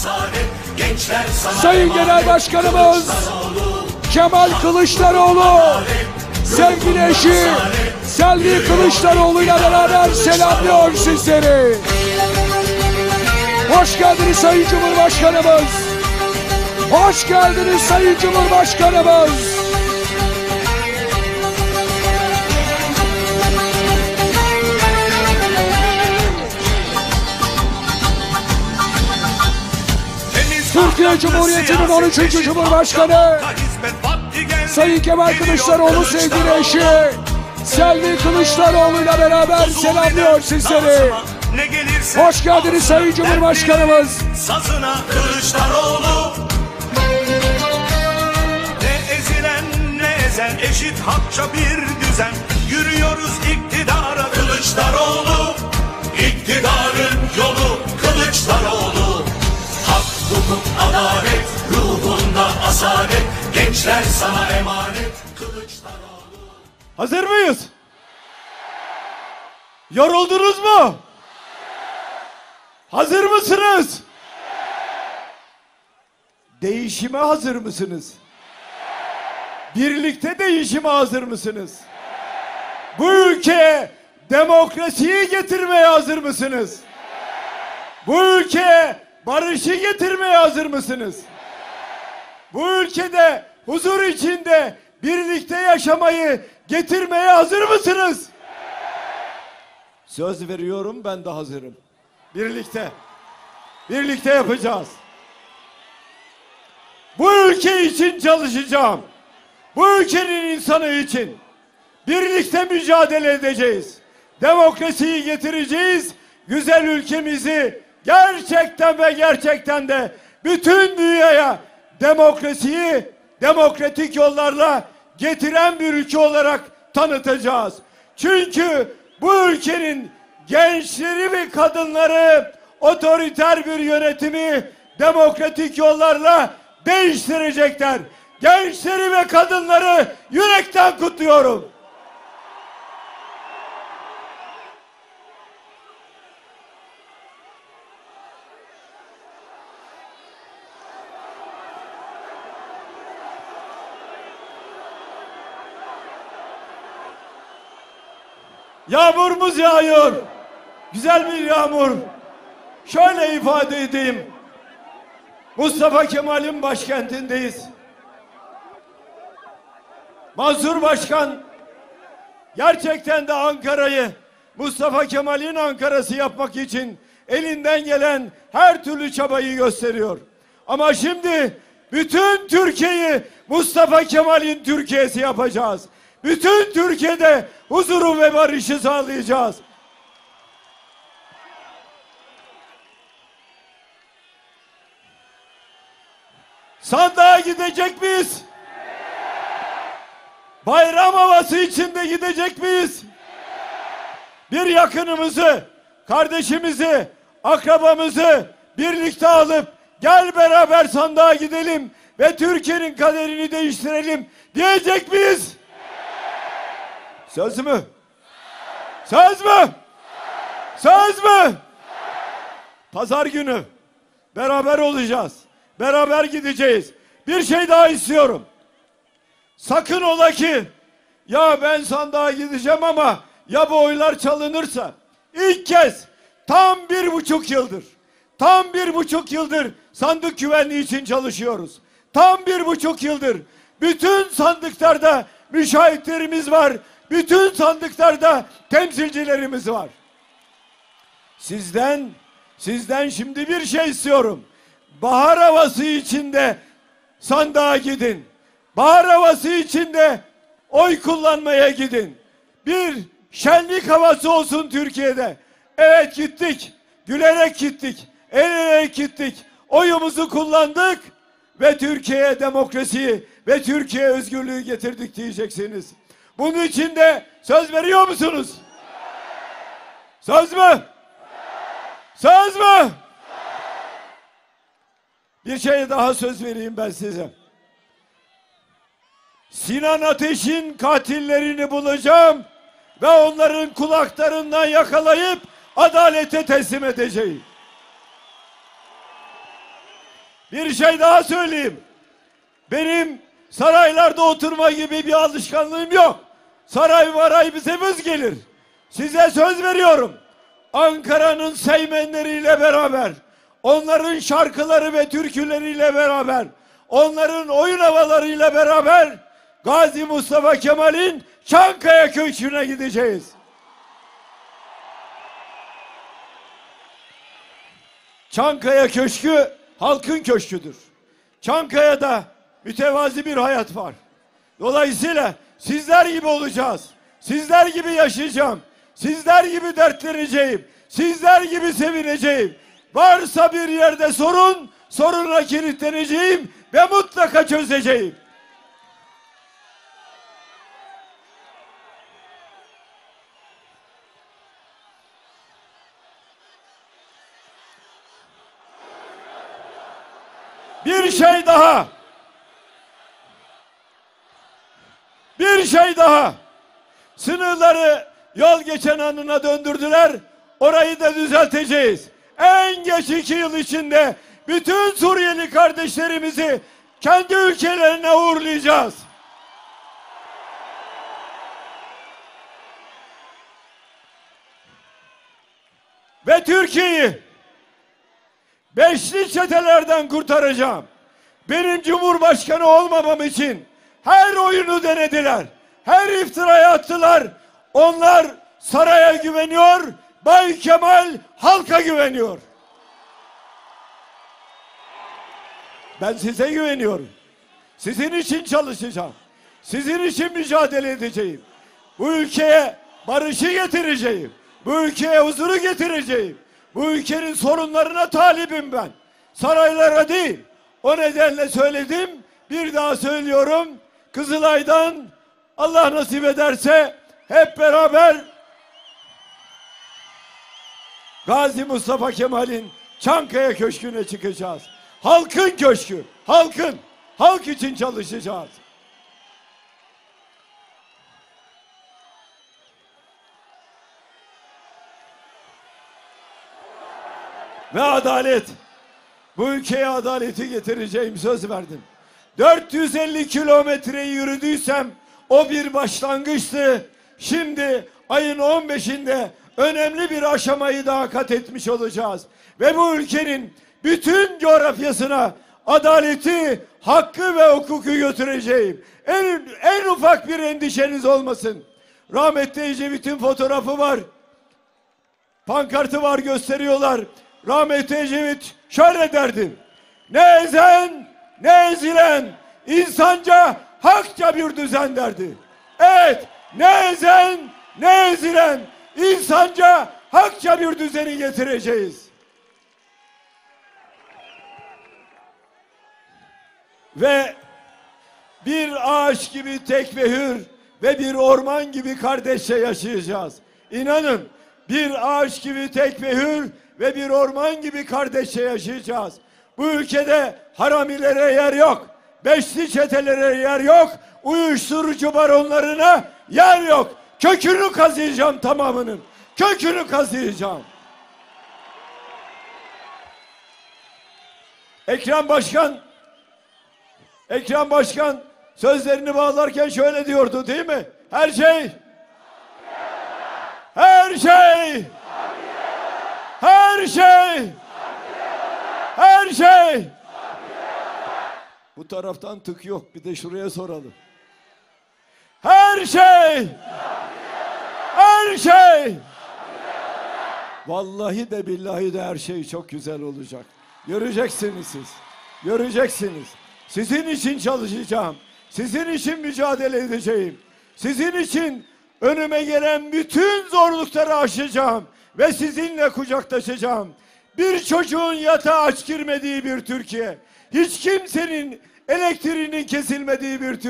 asalet Gençler sana Sayın Genel Başkanımız Kemal Kılıçdaroğlu sevgili eşi Selvi Kılıçdaroğlu ile beraber selamlıyor sizleri. Hoş geldiniz Sayın Cumhurbaşkanımız. Hoş geldiniz Sayın Cumhurbaşkanımız. Türkiye Cumhuriyeti'nin siyaset 13. eşit Cumhurbaşkanı. Sayın Kemal Kılıçdaroğlu sevgili eşi Selvi Kılıçdaroğlu ile beraber selamlıyor sizleri. Hoş geldiniz Sayın Cumhurbaşkanımız. Sazına Kılıçdaroğlu Ne ezilen ne ezen eşit hakça bir düzen Yürüyoruz iktidara Asalet Gençler sana emanet Kılıçdaroğlu Hazır mıyız? Yoruldunuz mu? Hazır mısınız? Değişime hazır mısınız? Birlikte değişime hazır mısınız? Bu ülkeye demokrasiyi getirmeye hazır mısınız? Bu ülkeye barışı getirmeye hazır mısınız? Bu ülkede huzur içinde birlikte yaşamayı getirmeye hazır mısınız? Söz veriyorum ben de hazırım. Birlikte. Birlikte yapacağız. Bu ülke için çalışacağım. Bu ülkenin insanı için. Birlikte mücadele edeceğiz. Demokrasiyi getireceğiz. Güzel ülkemizi gerçekten ve gerçekten de bütün dünyaya demokrasiyi demokratik yollarla getiren bir ülke olarak tanıtacağız. Çünkü bu ülkenin gençleri ve kadınları otoriter bir yönetimi demokratik yollarla değiştirecekler. Gençleri ve kadınları yürekten kutluyorum. Yağmurumuz yağıyor. Güzel bir yağmur. Şöyle ifade edeyim. Mustafa Kemal'in başkentindeyiz. Mansur Başkan gerçekten de Ankara'yı Mustafa Kemal'in Ankara'sı yapmak için elinden gelen her türlü çabayı gösteriyor. Ama şimdi bütün Türkiye'yi Mustafa Kemal'in Türkiye'si yapacağız. Bütün Türkiye'de huzuru ve barışı sağlayacağız. Sandığa gidecek miyiz? Bayram havası içinde gidecek miyiz? Bir yakınımızı, kardeşimizi, akrabamızı birlikte alıp gel beraber sandığa gidelim ve Türkiye'nin kaderini değiştirelim diyecek miyiz? Söz mü? Söz mü? Söz mü? Pazar günü beraber olacağız. Beraber gideceğiz. Bir şey daha istiyorum. Sakın ola ki ya ben sandığa gideceğim ama ya bu oylar çalınırsa ilk kez tam bir buçuk yıldır tam bir buçuk yıldır sandık güvenliği için çalışıyoruz. Tam bir buçuk yıldır bütün sandıklarda müşahitlerimiz var. Bütün sandıklarda temsilcilerimiz var. Sizden sizden şimdi bir şey istiyorum. Bahar havası içinde sandığa gidin. Bahar havası içinde oy kullanmaya gidin. Bir şenlik havası olsun Türkiye'de. Evet gittik. Gülerek gittik. El ele gittik. Oyumuzu kullandık ve Türkiye'ye demokrasiyi ve Türkiye özgürlüğü getirdik diyeceksiniz. Bunun için de söz veriyor musunuz? Söz mü? Söz mü? Bir şey daha söz vereyim ben size. Sinan Ateş'in katillerini bulacağım ve onların kulaklarından yakalayıp adalete teslim edeceğim. Bir şey daha söyleyeyim. Benim saraylarda oturma gibi bir alışkanlığım yok. Saray varay bize vız gelir. Size söz veriyorum. Ankara'nın seymenleriyle beraber, onların şarkıları ve türküleriyle beraber, onların oyun havalarıyla beraber Gazi Mustafa Kemal'in Çankaya Köşkü'ne gideceğiz. Çankaya Köşkü halkın köşküdür. Çankaya'da mütevazi bir hayat var. Dolayısıyla sizler gibi olacağız. Sizler gibi yaşayacağım. Sizler gibi dertleneceğim. Sizler gibi sevineceğim. Varsa bir yerde sorun, soruna kilitleneceğim ve mutlaka çözeceğim. Bir şey daha. Bir şey daha. Sınırları yol geçen anına döndürdüler. Orayı da düzelteceğiz. En geç iki yıl içinde bütün Suriyeli kardeşlerimizi kendi ülkelerine uğurlayacağız. Ve Türkiye'yi beşli çetelerden kurtaracağım. Benim cumhurbaşkanı olmamam için her oyunu denediler. Her iftiraya attılar. Onlar saraya güveniyor. Bay Kemal halka güveniyor. Ben size güveniyorum. Sizin için çalışacağım. Sizin için mücadele edeceğim. Bu ülkeye barışı getireceğim. Bu ülkeye huzuru getireceğim. Bu ülkenin sorunlarına talibim ben. Saraylara değil. O nedenle söyledim. Bir daha söylüyorum. Kızılay'dan Allah nasip ederse hep beraber Gazi Mustafa Kemal'in Çankaya Köşkü'ne çıkacağız. Halkın köşkü, halkın, halk için çalışacağız. Ve adalet. Bu ülkeye adaleti getireceğim söz verdim. 450 kilometreyi yürüdüysem o bir başlangıçtı. Şimdi ayın 15'inde önemli bir aşamayı daha kat etmiş olacağız. Ve bu ülkenin bütün coğrafyasına adaleti, hakkı ve hukuku götüreceğim. En, en ufak bir endişeniz olmasın. Rahmetli Ecevit'in fotoğrafı var. Pankartı var gösteriyorlar. Rahmetli Ecevit şöyle derdi. Ne ezen ne ezilen insanca hakça bir düzen derdi. Evet ne ezen ne ezilen insanca hakça bir düzeni getireceğiz. Ve bir ağaç gibi tek ve hür ve bir orman gibi kardeşçe yaşayacağız. İnanın bir ağaç gibi tek ve hür ve bir orman gibi kardeşçe yaşayacağız. Bu ülkede haramilere yer yok. Beşli çetelere yer yok. Uyuşturucu baronlarına yer yok. Kökünü kazıyacağım tamamının. Kökünü kazıyacağım. Ekrem Başkan Ekrem Başkan sözlerini bağlarken şöyle diyordu değil mi? Her şey her şey her şey her şey bu taraftan tık yok bir de şuraya soralım. Her şey her şey Vallahi de billahi de her şey çok güzel olacak. Göreceksiniz siz. Göreceksiniz. Sizin için çalışacağım. Sizin için mücadele edeceğim. Sizin için önüme gelen bütün zorlukları aşacağım ve sizinle kucaklaşacağım. Bir çocuğun yatağa aç girmediği bir Türkiye, hiç kimsenin elektriğinin kesilmediği bir Türkiye.